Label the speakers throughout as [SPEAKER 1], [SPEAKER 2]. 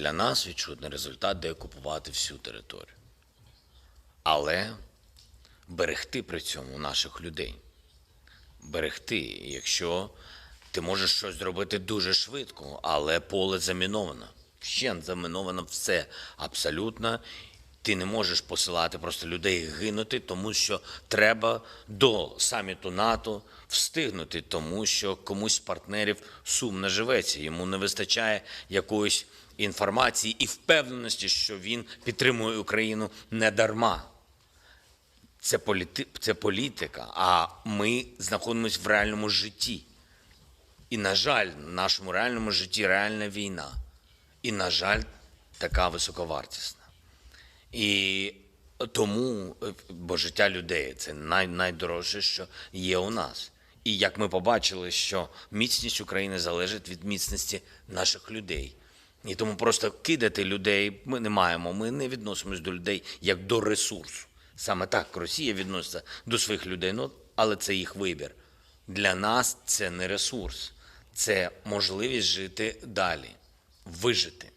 [SPEAKER 1] для нас відчутний результат де окупувати всю територію. Але берегти при цьому наших людей. Берегти, якщо ти можеш щось зробити дуже швидко, але поле заміновано. Ще заміновано все абсолютно. Ти не можеш посилати просто людей гинути, тому що треба до саміту НАТО встигнути, тому що комусь з партнерів сумно живеться. Йому не вистачає якоїсь інформації і впевненості, що він підтримує Україну не дарма. Це, політи... це політика, а ми знаходимося в реальному житті. І, на жаль, в нашому реальному житті реальна війна. І, на жаль, така високовартісна. І тому, е, бо життя людей це най, найдорожче, що є у нас. І як ми побачили, що міцність України залежить від міцності наших людей. І тому просто кидати людей ми не маємо. Ми не відносимось до людей як до ресурсу. Саме так Росія відноситься до своїх людей, ну, але це їх вибір. Для нас це не ресурс, це можливість жити далі, вижити.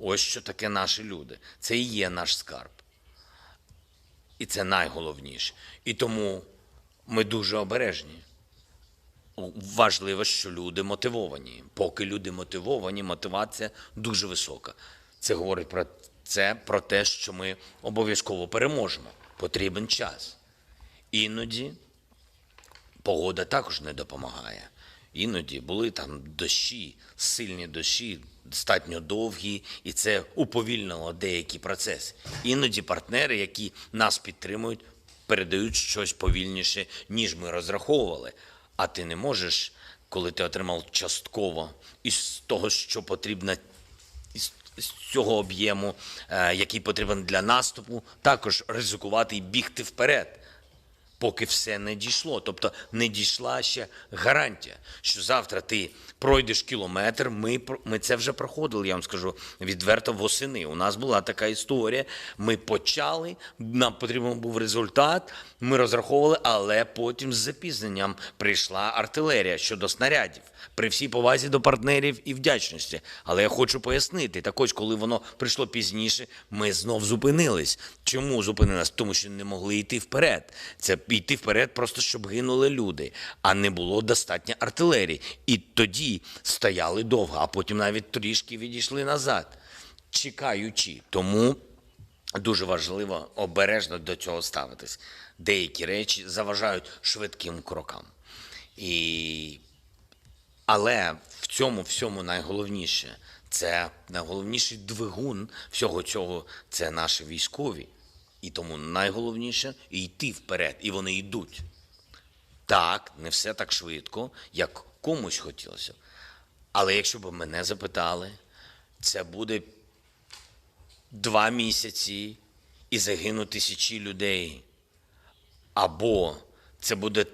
[SPEAKER 1] Ось що таке наші люди. Це і є наш скарб. І це найголовніше. І тому ми дуже обережні. Важливо, що люди мотивовані. Поки люди мотивовані, мотивація дуже висока. Це говорить про це, про те, що ми обов'язково переможемо. Потрібен час. Іноді погода також не допомагає. Іноді були там дощі, сильні дощі, достатньо довгі, і це уповільнило деякі процеси. Іноді партнери, які нас підтримують, передають щось повільніше, ніж ми розраховували. А ти не можеш, коли ти отримав частково із того, що потрібно із цього об'єму, е, який потрібен для наступу, також ризикувати і бігти вперед поки все не дійшло. Тобто не дійшла ще гарантія, що завтра ти пройдеш кілометр. Ми, ми це вже проходили, я вам скажу відверто восени. У нас була така історія. Ми почали, нам потрібен був результат. Ми розраховували, але потім з запізненням прийшла артилерія щодо снарядів. При всій повазі до партнерів і вдячності. Але я хочу пояснити, так ось, коли воно прийшло пізніше, ми знов зупинились. Чому зупинились? Тому що не могли йти вперед. Це йти вперед, просто щоб гинули люди, а не було достатньо артилерії. І тоді стояли довго, а потім навіть трішки відійшли назад, чекаючи. Тому дуже важливо обережно до цього ставитись. Деякі речі заважають швидким крокам. І але в цьому всьому найголовніше це найголовніший двигун всього цього це наші військові. І тому найголовніше йти вперед, і вони йдуть. Так, не все так швидко, як комусь хотілося. Але якщо б мене запитали, це буде два місяці і загинуть тисячі людей. Або це буде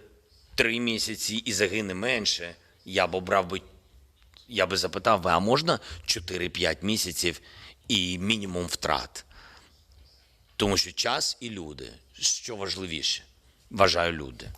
[SPEAKER 1] три місяці і загине менше, я б обрав би, я би запитав а можна 4-5 місяців і мінімум втрат? Тому що час і люди, що важливіше, вважаю люди.